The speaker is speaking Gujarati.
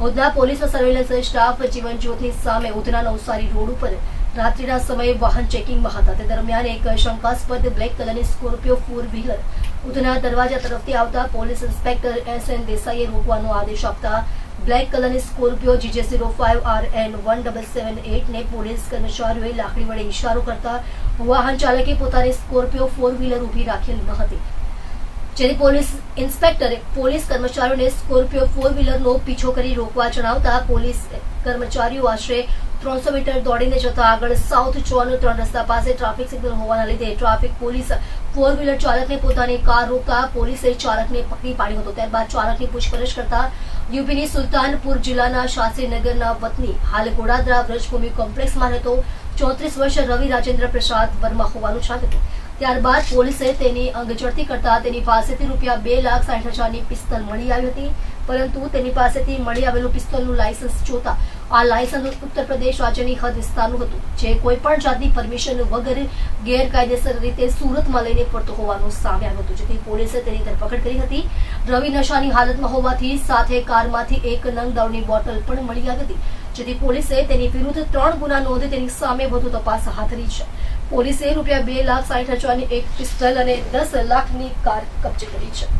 Udhna police surveillance staff Jivanjyoti સામે ઉધના નવસારી રોડ ઉપર રાત્રિના સમયે વાહન ચેકિંગમાં હતા. તે દરમિયાન એક શંકાસ્પદ બ્લેક કલરની સ્કોર્પિયો ફોર વ્હીલર ઉધના દરવાજા તરફથી આવતા પોલીસ ઇન્સ્પેક્ટર એસ એન દેસાઈએ રોકવાનો આદેશ આપતા બ્લેક કલરની Scorpio GJ zero five R N one double seven એટને police કર્મચારીઓએ લાકડી વડે ઇશારો કરતા વાહન ચાલકે પોતાની સ્કોર્પિયો ફોર વ્હીલર ઊભી રાખેલ ન હતી. જેથી પોલીસ ઇન્સ્પેક્ટરે પોલીસ કર્મચારીઓને સ્કોર્પિયો ફોર વ્હીલરનો પીછો કરી રોકવા જણાવતા પોલીસ કર્મચારીઓ આશરે ત્રણસો મીટર દોડીને જતા આગળ સાઉથ ચોન ત્રણ રસ્તા પાસે ટ્રાફિક સિગ્નલ હોવાના લીધે ટ્રાફિક પોલીસ ફોર વ્હીલર ચાલકને પોતાની કાર રોકતા પોલીસે ચાલકને પકડી પાડ્યો હતો. ત્યારબાદ ચાલકની પૂછપરછ કરતા યુપીની સુલતાનપુર જિલ્લાના શાસ્ત્રીનગરના વતની હાલ ગોડાદરા વ્રજભૂમિ કોમ્પ્લેક્સમાં રહેતો ચોત્રીસ વર્ષ રવિ રાજેન્દ્ર પ્રસાદ વર્મા હોવાનું જણાવ્યું હતું ત્યારબાદ પોલીસે તેની અંગઝડતી કરતા તેની પાસેથી રૂપિયા બે લાખ સાઠ હજારની પિસ્તલ મળી આવી હતી. પરંતુ તેની પાસેથી મળી આવેલું પિસ્તોલનું લાયસન્સ જોતા આ લાયસન્સ ઉત્તર પ્રદેશ રાજ્યની હદ વિસ્તારનું હતું, જે કોઈ પણ જાતની પરમિશન વગર ગેરકાયદેસર રીતે સુરતમાં લઈને ફરતો હોવાનું સામે આવ્યું હતું, જેથી પોલીસે તેની ધરપકડ કરી હતી. રવિ નશાની હાલતમાં હોવાથી સાથે કારમાંથી એક નંગ દારૂની બોટલ પણ મળી આવી હતી, જેથી પોલીસે તેની વિરુદ્ધ ત્રણ ગુના નોંધી તેની સામે વધુ તપાસ હાથ ધરી છે. પોલીસે રૂપિયા બે લાખ સાઠ હજારની એક પિસ્તલ અને દસ લાખની કાર કબજે કરી છે.